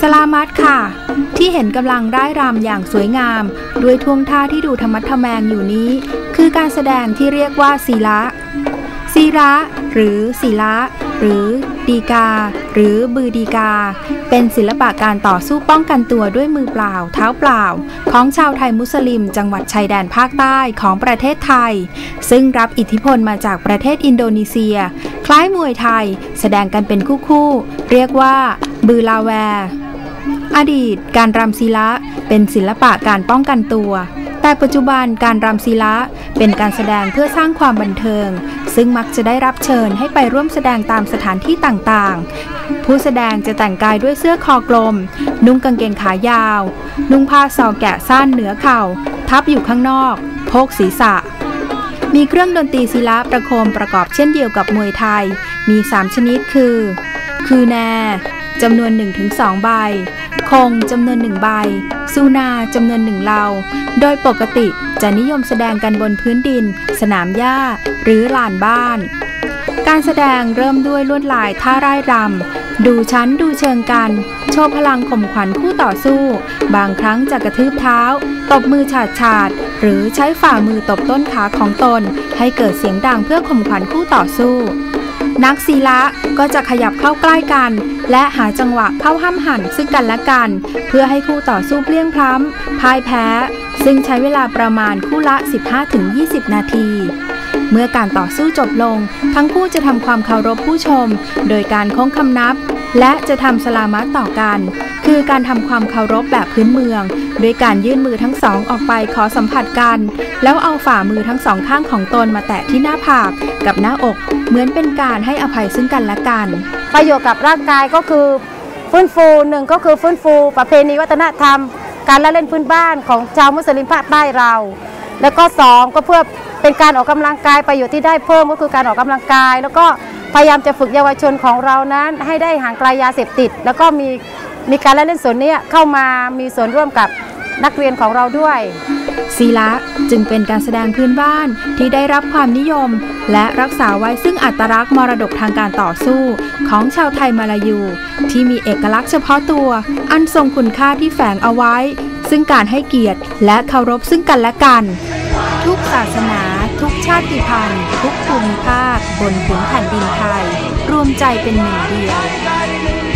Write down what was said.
สลามัดค่ะ ที่เห็นกำลังร่ายรำอย่างสวยงาม ด้วยท่วงท่าที่ดูธรรมัดทแมงอยู่นี้ คือการแสดงที่เรียกว่าศีละศีระหรือศีละหรือดีกา หรือบือดีกา เป็นศิลปะการต่อสู้ป้องกันตัวด้วยมือเปล่า เท้าเปล่า ของชาวไทยมุสลิม จังหวัดชายแดนภาคใต้ของประเทศไทย ซึ่งรับอิทธิพลมาจากประเทศอินโดนีเซีย คล้ายมวยไทย แสดงกันเป็นคู่ๆเรียกว่าบือลาแวร อดีตการรำศิละเป็นศิลปะการป้องกันตัว แต่ปัจจุบันการรำศิละเป็นการแสดงเพื่อสร้างความบันเทิง ซึ่งมักจะได้รับเชิญให้ไปร่วมแสดงตามสถานที่ต่างๆ ผู้แสดงจะแต่งกายด้วยเสื้อคอกลม นุ่งกางเกงขายาว นุ่งผ้าซอแกะสั้นเหนือเข่า ทับอยู่ข้างนอก โพกศีรษะมีเครื่องดนตรีศิลาประโคมประกอบเช่นเดียวกับมวยไทย มี 3 ชนิดคือ คือแน จำนวน 1-2 ใบ คงจำนวนหนึ่งใบ ซูนาจำนวนหนึ่งเลา โดยปกติจะนิยมแสดงกันบนพื้นดิน สนามหญ้า หรือลานบ้าน การแสดงเริ่มด้วยลวดลายท่าร่ายรำ ดูชั้นดูเชิงกัน โชว์พลังข่มขวัญคู่ต่อสู้ บางครั้งจะกระทืบเท้า ตบมือฉาดฉาด หรือใช้ฝ่ามือตบต้นขาของตน ให้เกิดเสียงดังเพื่อข่มขวัญคู่ต่อสู้ นักศีละก็จะขยับเข้าใกล้กัน และหาจังหวะเข้าห้ามหันซึ่งกันและกัน เพื่อให้คู่ต่อสู้เลี่ยงพล้ำพ่ายแพ้ ซึ่งใช้เวลาประมาณคู่ละ 15-20 นาที เมื่อการต่อสู้จบลง ทั้งคู่จะทำความเคารพผู้ชม โดยการโค้งคำนับ และจะทำสลามัตต่อกัน คือการทำความเคารพแบบพื้นเมืองด้วยการยื่นมือทั้งสองออกไปขอสัมผัสกัน แล้วเอาฝ่ามือทั้งสองข้างของตนมาแตะที่หน้าผากกับหน้าอก เหมือนเป็นการให้อภัยซึ่งกันและกัน ประโยชน์กับร่างกายก็คือฟื้นฟูหนึ่งก็คือฟื้นฟู ประเพณีวัฒนธรรม การละเล่นพื้นบ้านของชาวมุสลิมภาคใต้เรา แล้วก็สองก็เพื่อเป็นการออกกำลังกายประโยชน์ที่ได้เพิ่มก็คือการออกกำลังกาย แล้วก็ พยายามจะฝึกเยาวชนของเรานั้นให้ได้ห่างไกลยาเสพติด แล้วก็มีมีการละเล่นส่วนนี้เข้ามามีส่วนร่วมกับนักเรียนของเราด้วยศีละจึงเป็นการแสดงพื้นบ้านที่ได้รับความนิยม และรักษาไว้ซึ่งอัตลักษณ์มรดกทางการต่อสู้ ของชาวไทยมาลายู ที่มีเอกลักษณ์เฉพาะตัว อันทรงคุณค่าที่แฝงเอาไว้ ซึ่งการให้เกียรติและเคารพซึ่งกันและกัน ทุกศาสนา ทุกชาติพันธุ์ ทุกภูมิภาค บนผืนแผ่นดินไทย รวมใจเป็นหนึ่งเดียว